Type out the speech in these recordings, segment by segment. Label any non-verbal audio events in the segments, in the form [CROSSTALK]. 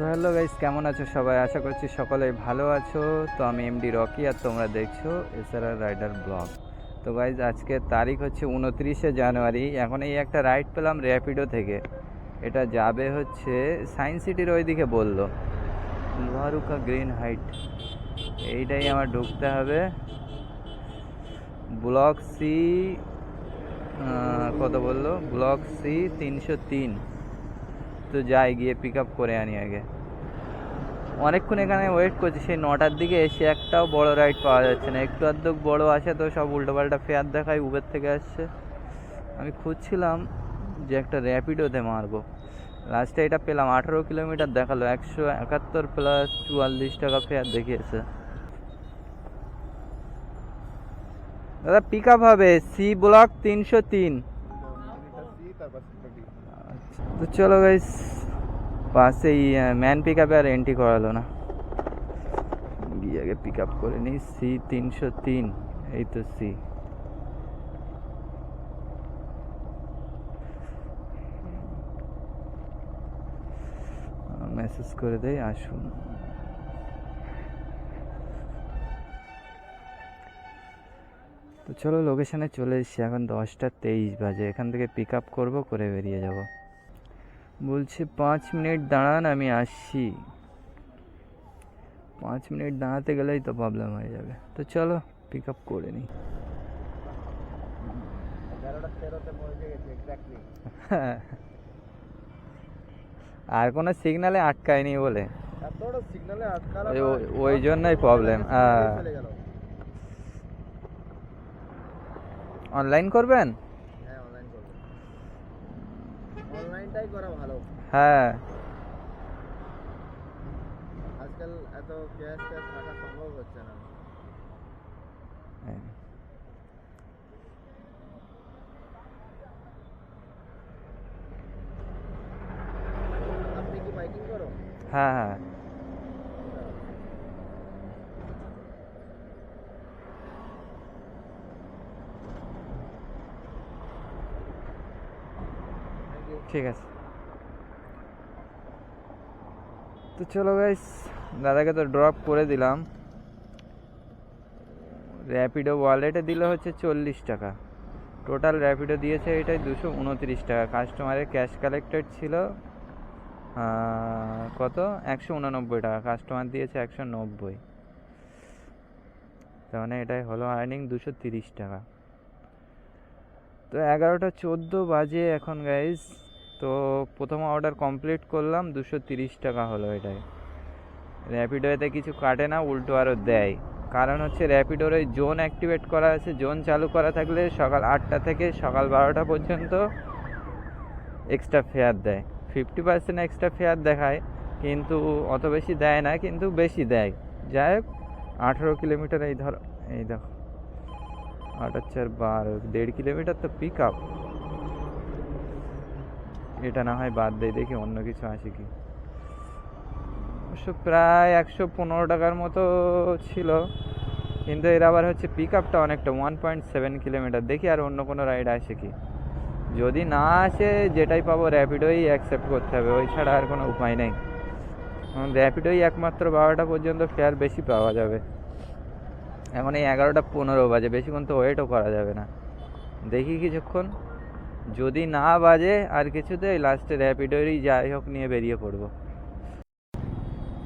So hello guys, কেমন আছো সবাই? আশা করছি সকলেই ভালো আছো। তো আমি এমডি রকি আর তোমরা দেখছ এসআরআর রাইডার ব্লগ। তো গাইজ আজকে তারিখ হচ্ছে উনত্রিশে জানুয়ারি। এখন এই একটা রাইড পেলাম র্যাপিডো থেকে। এটা যাবে হচ্ছে সায়েন্স সিটির ওইদিকে বলল। Loharuka green height. এইটাই আমার ঢুকতে হবে। ব্লক সি কত বলল? ব্লক সি তিনশো তিন। তো যাই, গিয়ে পিক আপ করে আনি আগে। অনেকক্ষণ এখানে ওয়েট করছি। সেই নটার দিকে এসে একটাও বড় রাইড পাওয়া যাচ্ছে না। একটু আধটু বড় আসে তো সব উল্টোপাল্টা ফেয়ার দেখায় উবের থেকে আসছে। আমি খুঁজছিলাম যে একটা র্যাপিডোতে মারবো। লাস্টে এটা পেলাম। আঠেরো কিলোমিটার দেখাল। একশো একাত্তর প্লাস চুয়াল্লিশ টাকা ফেয়ার দেখিয়েছে। দাদা পিক আপ হবে। সি ব্লক তিনশো তিন। তো চলো গাইস পাশেই ম্যান পিক আপে আর এন্ট্রি করালো না। গিয়ে আগে পিক আপ করে নিই সি তিনশো তিন, এই তো সি মেসেজ করে দেই, আসুন। তো চলো লোকেশনে চলে এসেছি, এখন দশটা তেইশ বাজে, এখান থেকে পিক আপ করব, করে বেরিয়ে যাব। বলছে, পাঁচ মিনিট দাঁড়ান, আমি আসছি। পাঁচ মিনিট দাঁড়াতে গেলেই তো প্রবলেম হয়ে যাবে। তো চলো পিক আপ করে নিই। [LAUGHS] আর কোনো সিগনালে আটকায়নি বলে। ওই- জন্যই প্রবলেম অনলাইন করবেন? অনলাইনটাই করা ভালো। হ্যাঁ। আজকাল এত ক্যাশ ক্যাশ রাখা সম্ভব হচ্ছে না। আপনি কি বাইকিং করো? হ্যাঁ হ্যাঁ। ঠিক আছে। তো চলো গাইস দাদাকে তো ড্রপ করে দিলাম। র্যাপিডো ওয়ালেটে দিলে হচ্ছে চল্লিশ টাকা। টোটাল র্যাপিডো দিয়েছে এটাই দুশো উনত্রিশ টাকা। কাস্টমারের ক্যাশ কালেক্টেড ছিল কত? একশো উননব্বই টাকা। কাস্টমার দিয়েছে একশো নব্বই। তার মানে এটাই হলো আর্নিং দুশো তিরিশ টাকা। তো এগারোটা চোদ্দ বাজে এখন গাইজ তো প্রথম অর্ডার কমপ্লিট করলাম, দুশো তিরিশ টাকা হলো এটাই। র্যাপিডোতে কিছু কাটে না, উল্টো আরও দেয়। কারণ হচ্ছে র্যাপিডোর ওই জোন অ্যাক্টিভেট করা আছে জোন চালু করা থাকলে সকাল আটটা থেকে সকাল বারোটা পর্যন্ত এক্সট্রা ফেয়ার দেয়। ফিফটি পার্সেন্ট এক্সট্রা ফেয়ার দেখায়, কিন্তু অত বেশি দেয় না, কিন্তু বেশি দেয়। যাই হোক, আঠেরো কিলোমিটার এই ধর, এই দেখো। আট চার বারো, দেড় কিলোমিটার তো পিক আপ এটা না হয় বাদ দেয় দেখি অন্য কিছু আসে কি। অবশ্য প্রায় একশো পনেরো টাকার মতো ছিল, কিন্তু এর আবার হচ্ছে পিক আপটা অনেকটা ওয়ান পয়েন্ট সেভেন কিলোমিটার দেখি আর অন্য কোনো রাইড আসে কি। যদি না আসে, যেটাই পাবো র্যাপিডোই অ্যাকসেপ্ট করতে হবে, ওই ছাড়া আর কোনো উপায় নেই। র্যাপিডোই একমাত্র বারোটা পর্যন্ত ফেয়ার বেশি পাওয়া যাবে। এখন এই এগারোটা পনেরো বাজে, বেশিক্ষণ তো ওয়েটও করা যাবে না। দেখি কিছুক্ষণ। যদি না বাজে আর কিছুতে লাস্টে র্যাপিডোরই যাই হোক নিয়ে বেরিয়ে পড়ব।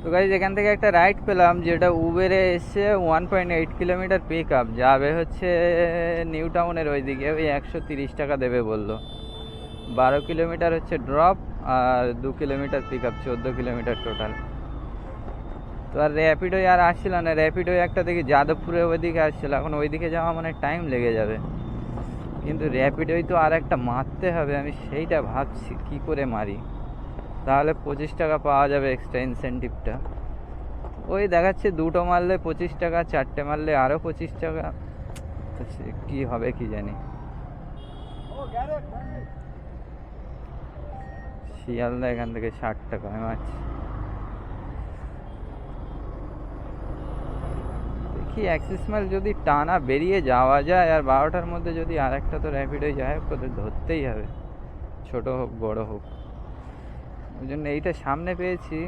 তো গাইজ এখান থেকে একটা রাইড পেলাম যেটা উবেরে এসে one point eight kilometre pick up যাবে হচ্ছে নিউ টাউনের ওইদিকে, ওই একশো তিরিশ টাকা দেবে বলল। বারো কিলোমিটার হচ্ছে ড্রপ আর দু কিলোমিটার পিক আপ চোদ্দ কিলোমিটার টোটাল তো আর র্যাপিডোয় আর আসছিল না র্যাপিডোয় একটা দেখি যাদবপুরে ওইদিকে আসছিল, এখন ওইদিকে যাওয়া মানে টাইম লেগে যাবে। কিন্তু র্যাপিডোয় তো আর একটা মারতে হবে, আমি সেইটা ভাবছি, কি করে মারি? তাহলে পঁচিশ টাকা পাওয়া যাবে এক্সট্রা ইনসেন্টিভটা ওই দেখাচ্ছে দুটো মারলে পঁচিশ টাকা, চারটে মারলে আরও পঁচিশ টাকা। সে কী হবে কি জানি। শিয়ালদা এখান থেকে ষাট টাকা মাছ দেখি অ্যাক্সিস মাল যদি টানা বেরিয়ে যাওয়া যায় আর বারোটার মধ্যে যদি আর একটা তো র্যাপিডোয় যায় হোক ওদের ধরতেই হবে। ছোটো হোক, বড় হোক। ওই জন্য এইটা সামনে পেয়েছি।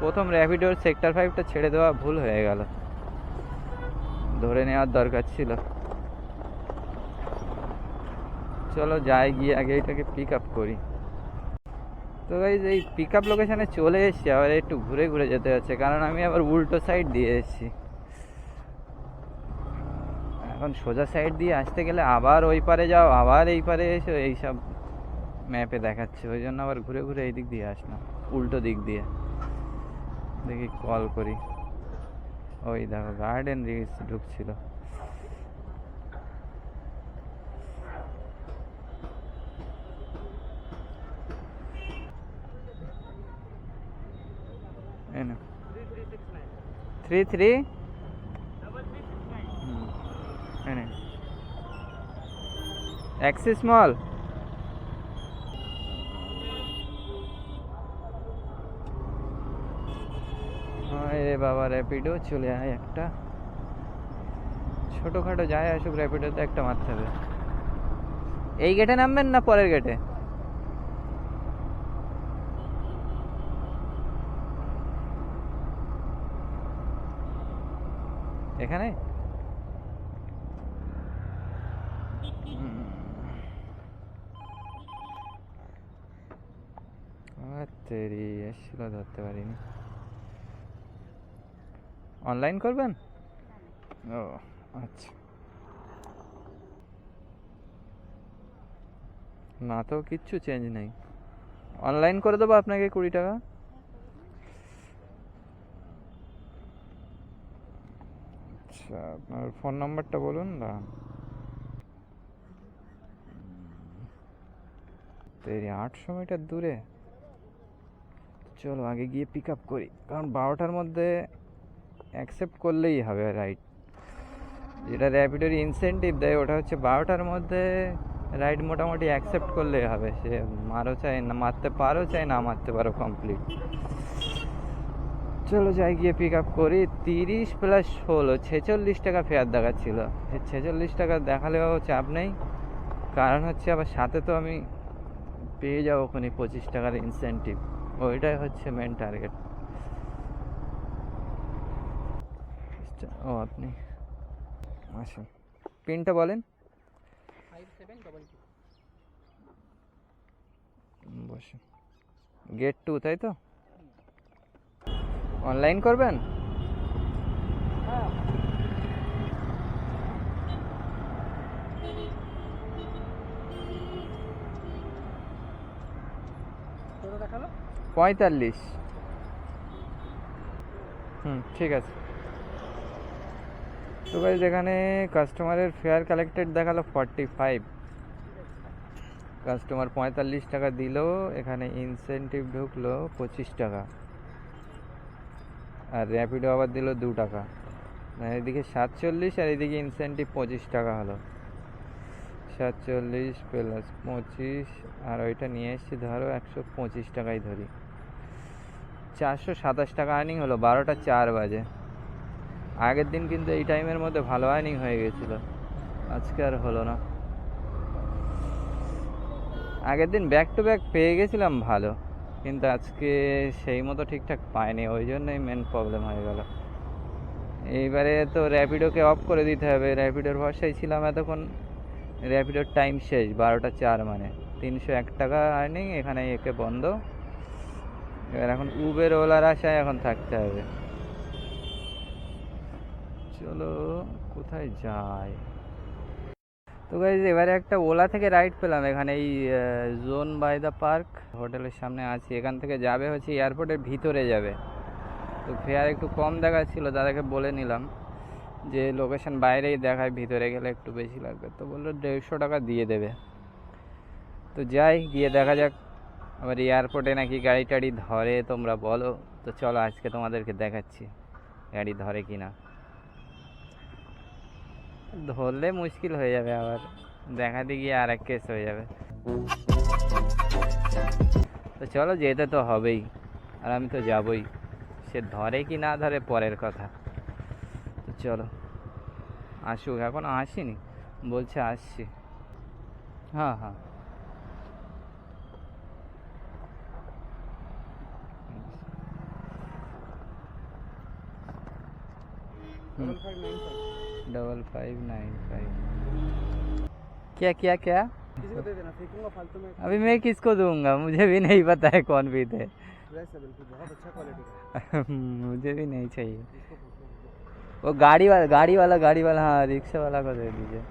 প্রথম র্যাপিডোর সেক্টর ফাইভটা ছেড়ে দেওয়া ভুল হয়ে গেল। ধরে নেওয়ার দরকার ছিল। চলো যাই, গিয়ে আগে এটাকে পিক আপ করি। তো গাইজ এই পিক আপ লোকেশানে চলে এসেছি, আবার একটু ঘুরে ঘুরে যেতে হচ্ছে, কারণ আমি আবার উল্টো সাইড দিয়ে এসেছি। এখন সোজা সাইড দিয়ে আসতে গেলে আবার ওই পারে যাও, আবার এই পারে এসো, এইসব ম্যাপে দেখাচ্ছে। ওই জন্য আবার ঘুরে ঘুরে এই দিক দিয়ে আসলাম, উল্টো দিক দিয়ে। দেখি কল করি। ওই দেখো গার্ডেন রিস ঢুকছিল। Three three axis mall. রে বাবা, র্যাপিডো চলে আয় একটা। ছোটোখাটো যায় আসুক, র্যাপিডোতে একটা মারতে হবে। এই গেটে নামবেন না পরের গেটে এখানে হুম। আর তেরি, এসছিল ধরতে পারিনি। অনলাইন করবেন? ও আচ্ছা। না তো কিচ্ছু চেঞ্জ নেই। অনলাইন করে দেবো আপনাকে কুড়ি টাকা। আচ্ছা আপনার ফোন নাম্বারটা বলুন না। তেরি, আটশো মিটার দূরে? চলো আগে গিয়ে পিক আপ করি। কারণ বারোটার মধ্যে অ্যাকসেপ্ট করলেই হবে রাইড যেটা র্যাপিডোর ইনসেন্টিভ দেয়, ওটা হচ্ছে বারোটার মধ্যে রাইড মোটামুটি অ্যাকসেপ্ট করলেই হবে। সে মারো চাই না, মারতে পারো চাই না, মারতে পারো কমপ্লিট চলো যাই গিয়ে পিক আপ করি। তিরিশ প্লাস ষোলো, ছেচল্লিশ টাকা ফেয়ার দেখাচ্ছিল। ছেচল্লিশ টাকা দেখালেও চাপ নেই। কারণ হচ্ছে আবার সাথে তো আমি পেয়ে যাব ওখানে পঁচিশ টাকার ইনসেন্টিভ ওইটাই হচ্ছে মেন টার্গেট ও, আপনি আসুন। পিনটা বলেন। বসুন গেট টু তাই তো? অনলাইন করবেন? পঁয়তাল্লিশ। হুম, ঠিক আছে। তো গাইজ এখানে কাস্টমারের ফেয়ার কালেক্টেড দেখাল ফর্টি ফাইভ কাস্টমার পঁয়তাল্লিশ টাকা দিল, এখানে ইনসেন্টিভ ঢুকলো পঁচিশ টাকা। আর র্যাপিডো আবার দিল দু টাকা। মানে এদিকে সাতচল্লিশ আর এদিকে ইনসেন্টিভ পঁচিশ টাকা হলো। সাতচল্লিশ প্লাস পঁচিশ, আর ওইটা নিয়ে এসেছি ধরো একশো পঁচিশ টাকাই ধরি। চারশো সাতাশ টাকা আর্নিং হলো, বারোটা চার বাজে। আগের দিন কিন্তু এই টাইমের মধ্যে ভালো আর্নিং হয়ে গেছিল। আজকে আর হলো না। আগের দিন ব্যাক টু ব্যাক পেয়ে গেছিলাম ভালো, কিন্তু আজকে সেই মতো ঠিকঠাক পাইনি, ওই জন্যই মেন প্রবলেম হয়ে গেল। এইবারে তো র্যাপিডোকে অফ করে দিতে হবে। র্যাপিডোর ভরসায় ছিলাম এতক্ষণ। র্যাপিডোর টাইম শেষ, বারোটা চার মানে। তিনশো এক টাকা আর্নিং এখানে একে বন্ধ। এবার এখন উবের ওলার আশায় এখন থাকতে হবে। চলো, কোথায় যাই? তো গাইজ এবারে একটা ওলা থেকে রাইড পেলাম এখানে, এই জোন বাই দ্য পার্ক হোটেলের সামনে আছি। এখান থেকে যাবে হচ্ছে এয়ারপোর্টের ভিতরে যাবে। তো ফেয়ার একটু কম দেখাচ্ছিল, দাদাকে বলে নিলাম যে লোকেশন বাইরেই দেখায়, ভিতরে গেলে একটু বেশি লাগবে। তো বলল দেড়শো টাকা দিয়ে দেবে। তো যাই, গিয়ে দেখা যাক আবার এয়ারপোর্টে নাকি গাড়ি টাড়ি ধরে, তোমরা বলো। তো চলো, আজকে তোমাদেরকে দেখাচ্ছি গাড়ি ধরে কি না ধরলে মুশকিল হয়ে যাবে আবার। দেখাতে গিয়ে আর এক কেস হয়ে যাবে। তো চলো, যেতে তো হবেই। আর আমি তো যাবই। সে ধরে কি না ধরে, পরের কথা। তো চলো, আসুক। এখন আসিনি? বলছে আসছি। হ্যাঁ হ্যাঁ। डबल फाइव नाइन फाइव क्या क्या क्या? दे देना फेंकूँगा फालतू में अभी मैं किसको दूँगा? मुझे भी नहीं पता है कौन भी थे। है बहुत अच्छा क्वालिटी का [LAUGHS] मुझे भी नहीं चाहिए। वो गाड़ी वाला गाड़ी वाला गाड़ी वाला हाँ रिक्शा वाला को दे दीजिए।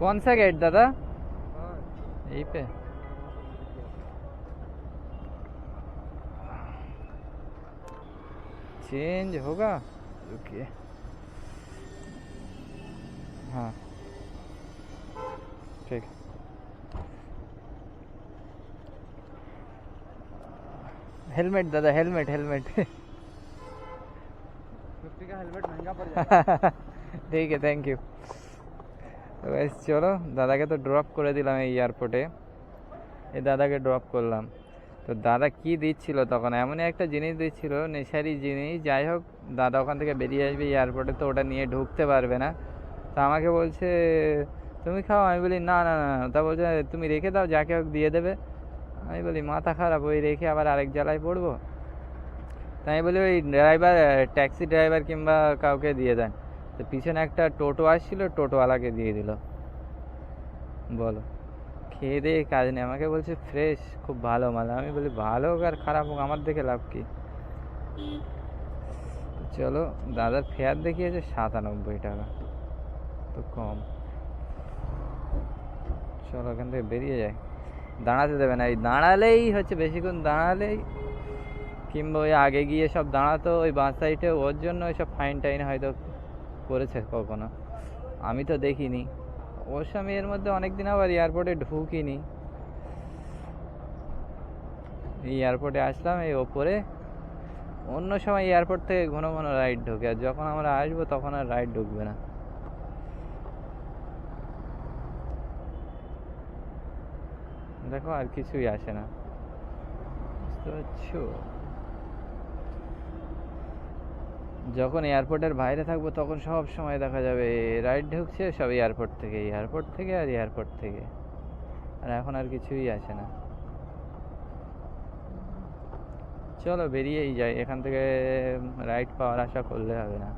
कौन सा गेट दादा? हाँ। यही पे। चेंज होगा? रुकिए। हाँ। ठीक। हेलमेट दादा हेलमेट हेलमेट फिफ्टी का हेलमेट महँगा पड़ [LAUGHS] जाएगा। ठीक है थैंक यू চলো, দাদাকে তো ড্রপ করে দিলাম এই এয়ারপোর্টে এই দাদাকে ড্রপ করলাম। তো দাদা কি দিচ্ছিল তখন? এমনই একটা জিনিস দিচ্ছিল, নেশারি জিনিস। যাই হোক, দাদা ওখান থেকে বেরিয়ে আসবে এয়ারপোর্টে তো ওটা নিয়ে ঢুকতে পারবে না। তো আমাকে বলছে, তুমি খাও? আমি বলি, না না না। তা বলছে, তুমি রেখে দাও, যাকে হোক দিয়ে দেবে। আমি বলি, মাথা খারাপ, ওই রেখে আবার আরেক জ্বালায় পড়ব? তাই বলি, ওই ড্রাইভার ট্যাক্সি ড্রাইভার কিংবা কাউকে দিয়ে দেন। তো পিছনে একটা টোটো আসছিল, টোটোওয়ালাকে দিয়ে দিল। বলো, খেয়ে দিয়ে কাজ নেই। আমাকে বলছে, ফ্রেশ, খুব ভালো মাল। আমি বলি, ভালো হোক আর খারাপ হোক, আমার দেখে লাভ কি? চলো, দাদার ফেয়ার দেখিয়েছে, সাতানব্বই টাকা। তো কম। চলো, ওখান থেকে বেরিয়ে যায় দাঁড়াতে দেবে না। এই দাঁড়ালেই হচ্ছে, বেশিক্ষণ দাঁড়ালেই কিংবা ওই আগে গিয়ে সব দাঁড়াতো, ওই বাঁ সাইডে ওর জন্য ওই সব ফাইন টাইন হয়তো করেছে কখনো? আমি তো দেখিনি। অবশ্য আমি এর মধ্যে অনেক দিন আবার এয়ারপোর্টে ঢুকিনি। এয়ারপোর্টে আসলাম, এই ওপরে অন্য সময় এয়ারপোর্ট থেকে ঘন ঘন রাইড ঢোকে। আর যখন আমরা আসব, তখন আর রাইড ঢুকবে না। দেখো, আর কিছুই আসে না। বুঝতে পারছ? যখন এয়ারপোর্টের বাইরে থাকব, তখন সব সময় দেখা যাবে রাইড ঢুকছে সব এয়ারপোর্ট থেকে এয়ারপোর্ট থেকে আর এয়ারপোর্ট থেকে। আর এখন আর কিছুই আসে না। চলো বেরিয়েই যাই, এখান থেকে রাইড পাওয়ার আশা করলে হবে না।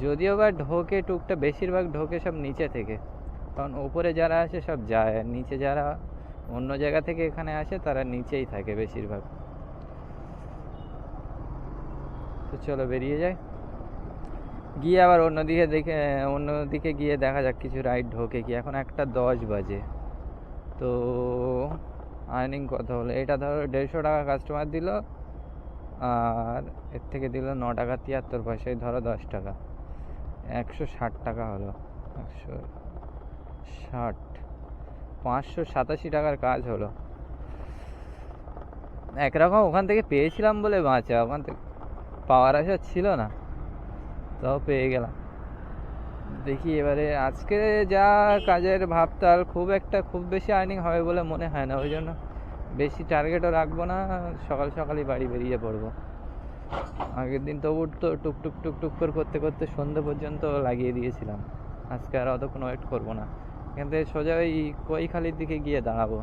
যদিও বা ঢোকে টুকটা, বেশিরভাগ ঢোকে সব নিচে থেকে। কারণ ওপরে যারা আসে সব যায় নিচে যারা অন্য জায়গা থেকে এখানে আসে, তারা নিচেই থাকে বেশিরভাগ। তো চলো বেরিয়ে যাই। গিয়ে আবার অন্যদিকে দেখে, অন্যদিকে গিয়ে দেখা যাক কিছু রাইড ঢোকে কি। এখন একটা দশ বাজে। তো আর্নিং কত হলো? এটা ধরো দেড়শো টাকা কাস্টমার দিল, আর এর থেকে দিল ন টাকা তিয়াত্তর পয়সায় ধরো দশ টাকা। একশো ষাট টাকা হলো। একশো ষাট। পাঁচশো সাতাশি টাকার কাজ হলো। একরকম ওখান থেকে পেয়েছিলাম বলে বাঁচা। ওখান থেকে পাওয়ার আশা ছিল না, তাও পেয়ে গেলাম। দেখি এবারে আজকে যা কাজের ভাবতাল, খুব একটা খুব বেশি আর্নিং হবে বলে মনে হয় না ওই জন্য বেশি টার্গেটও রাখব না, সকাল সকালই বাড়ি বেরিয়ে পড়ব। আগের দিন তবু তো টুক টুক টুক টুক করে করতে করতে সন্ধে পর্যন্ত লাগিয়ে দিয়েছিলাম, আজকে আর অতক্ষণ ওয়েট করব না। এখান থেকে সোজা ওই কৈখালির দিকে গিয়ে দাঁড়াবো।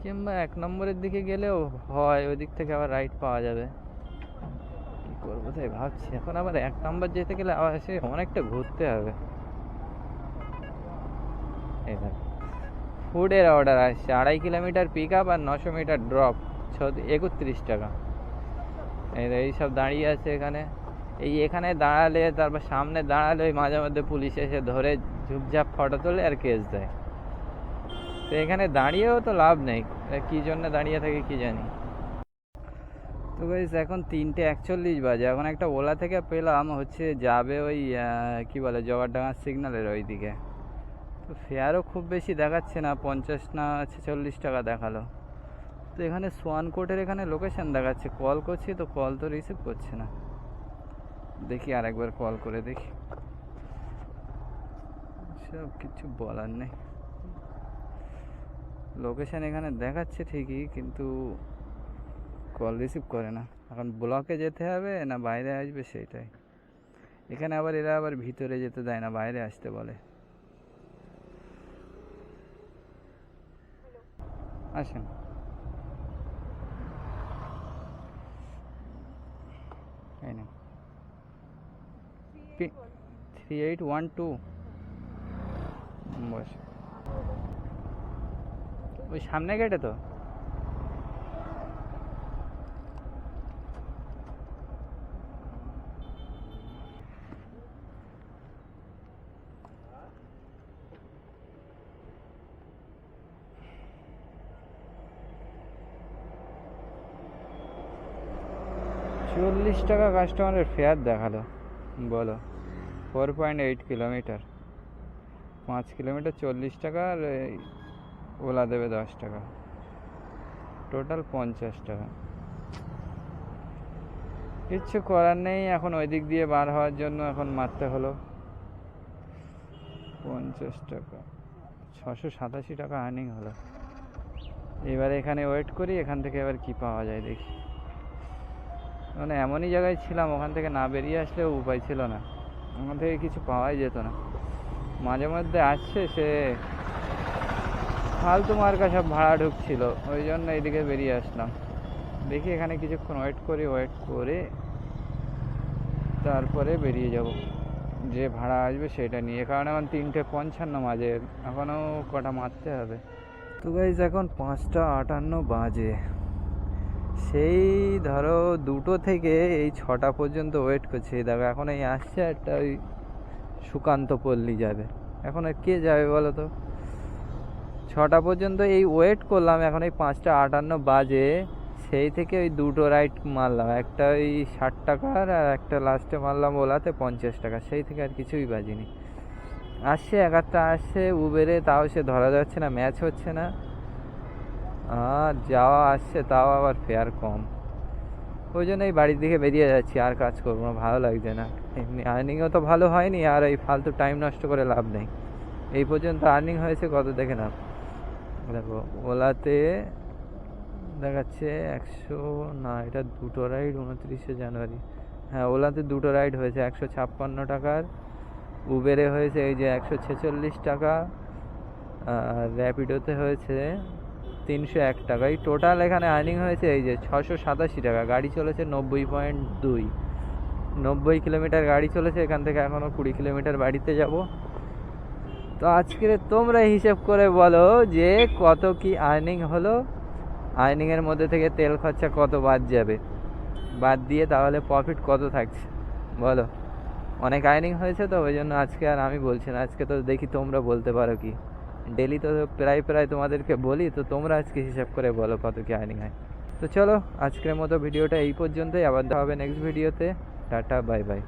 কিংবা এক নম্বরের দিকে গেলেও হয়, ওই দিক থেকে আবার রাইট পাওয়া যাবে। করব, তাই ভাবছি। এখন আবার এক নম্বর যেতে গেলে আবার সে অনেকটা ঘুরতে হবে। এই ফুডের অর্ডার আসছে, আড়াই কিলোমিটার পিক আপ আর নশো মিটার ড্রপ ছ একত্রিশ টাকা। এই এইসব দাঁড়িয়ে আছে এখানে। এই এখানে দাঁড়ালে, তারপর সামনে দাঁড়ালে ওই মাঝে মধ্যে পুলিশ এসে ধরে ঝুপঝাপ ফটো তোলে আর কেস দেয়। তো এখানে দাঁড়িয়েও তো লাভ নেই। কী জন্য দাঁড়িয়ে থাকে কি জানি। তো গাইস এখন তিনটে একচল্লিশ বাজে, এখন একটা ওলা থেকে পেলাম, হচ্ছে যাবে ওই কি বলে জগারডাঙ্গা সিগন্যালের ওই দিকে তো ফেয়ারও খুব বেশি দেখাচ্ছে না, পঞ্চাশ না ছেচল্লিশ টাকা দেখাল। তো এখানে সোয়ান কোর্টের এখানে লোকেশন দেখাচ্ছে কল করছি তো কল তো রিসিভ করছে না। দেখি আরেকবার কল করে দেখি। সব কিছু বলার নেই। লোকেশন এখানে দেখাচ্ছে ঠিকই, কিন্তু কল রিসিভ করে না। এখন ব্লকে যেতে হবে না বাইরে আসবে সেইটাই এখানে আবার এরা আবার ভিতরে যেতে দেয় না, বাইরে আসতে বলে। আসেন। Three eight one two. Boss. ওই সামনে গেটে তো চল্লিশ টাকা কাস্টমারের ফেয়ার দেখাল। বলো ফোর পয়েন্ট এইট কিলোমিটার পাঁচ কিলোমিটার চল্লিশ টাকা আর ওলা দেবে দশ টাকা। টোটাল পঞ্চাশ টাকা। কিচ্ছু করার নেই, এখন ওই দিক দিয়ে বার হওয়ার জন্য এখন মারতে হলো। পঞ্চাশ টাকা। ছশো সাতাশি টাকা আর্নিং হলো। এবারে এখানে ওয়েট করি, এখান থেকে এবার কি পাওয়া যায় দেখি। মানে এমনই জায়গায় ছিলাম, ওখান থেকে না বেরিয়ে আসলেও উপায় ছিল না। ওখান থেকে কিছু পাওয়াই যেত না। মাঝে মধ্যে আসছে, সে ফালতু মার্কা সব ভাড়া ঢুকছিল, ওই জন্য এদিকে বেরিয়ে আসলাম। দেখি এখানে কিছুক্ষণ ওয়েট করি ওয়েট করে তারপরে বেরিয়ে যাব। যে ভাড়া আসবে সেটা নিয়ে, কারণ এখন তিনটে পঞ্চান্ন বাজে, এখনও কটা মারতে হবে। তো গাইজ এখন পাঁচটা আটান্ন বাজে। সেই ধরো দুটো থেকে এই ছটা পর্যন্ত ওয়েট করছি। দেখো, এখন এই আসছে একটা ওই সুকান্ত পল্লী যাবে। এখন আর কে যাবে বলো তো? ছটা পর্যন্ত এই ওয়েট করলাম, এখন এই পাঁচটা আটান্ন বাজে। সেই থেকে ওই দুটো রাইড মারলাম। একটা ওই ষাট টাকার আর একটা লাস্টে মারলাম ওলাতে পঞ্চাশ টাকা। সেই থেকে আর কিছুই বাজিনি। আসছে এক আসছে উবেরে তাও সে ধরা যাচ্ছে না ম্যাচ হচ্ছে না। আর যাওয়া আসছে, তাও আবার ফেয়ার কম। ওই জন্য এই বাড়ির দিকে বেরিয়ে যাচ্ছি, আর কাজ করব না, ভালো লাগছে না। এমনি আর্নিংও তো ভালো হয়নি, আর এই ফালতু টাইম নষ্ট করে লাভ নেই। এই পর্যন্ত আর্নিং হয়েছে কত, দেখে নাও। দেখো, ওলাতে দেখাচ্ছে একশো, না, এটা দুটো রাইড উনত্রিশে জানুয়ারি। হ্যাঁ ওলাতে দুটো রাইড হয়েছে, একশো ছাপ্পান্ন টাকার। উবেরে হয়েছে এই যে একশো ছেচল্লিশ টাকা, আর র্যাপিডোতে হয়েছে তিনশো এক টাকা। এই টোটাল এখানে আর্নিং হয়েছে এই যে ছশো সাতাশি টাকা। গাড়ি চলেছে নব্বই পয়েন্ট দুই। নব্বই কিলোমিটার গাড়ি চলেছে, এখান থেকে এখনও কুড়ি কিলোমিটার বাড়িতে যাব। তো আজকে তোমরা হিসেব করে বলো যে কত কি আর্নিং হলো। আর্নিংয়ের মধ্যে থেকে তেল খরচা কত বাদ যাবে? বাদ দিয়ে তাহলে প্রফিট কত থাকছে? বলো। অনেক আর্নিং হয়েছে তো, ওই জন্য আজকে আর আমি বলছি না। আজকে তো দেখি তোমরা বলতে পারো কি। ডেলি তো প্রায় প্রায় তোমাদেরকে বলি, তো তোমরা আজকে হিসাব করে বলো কত কি আর্নিং হয়। তো চলো, আজকের মতো ভিডিওটা এই পর্যন্তই, আবার দেখা হবে নেক্সট ভিডিওতে টাটা বাই বাই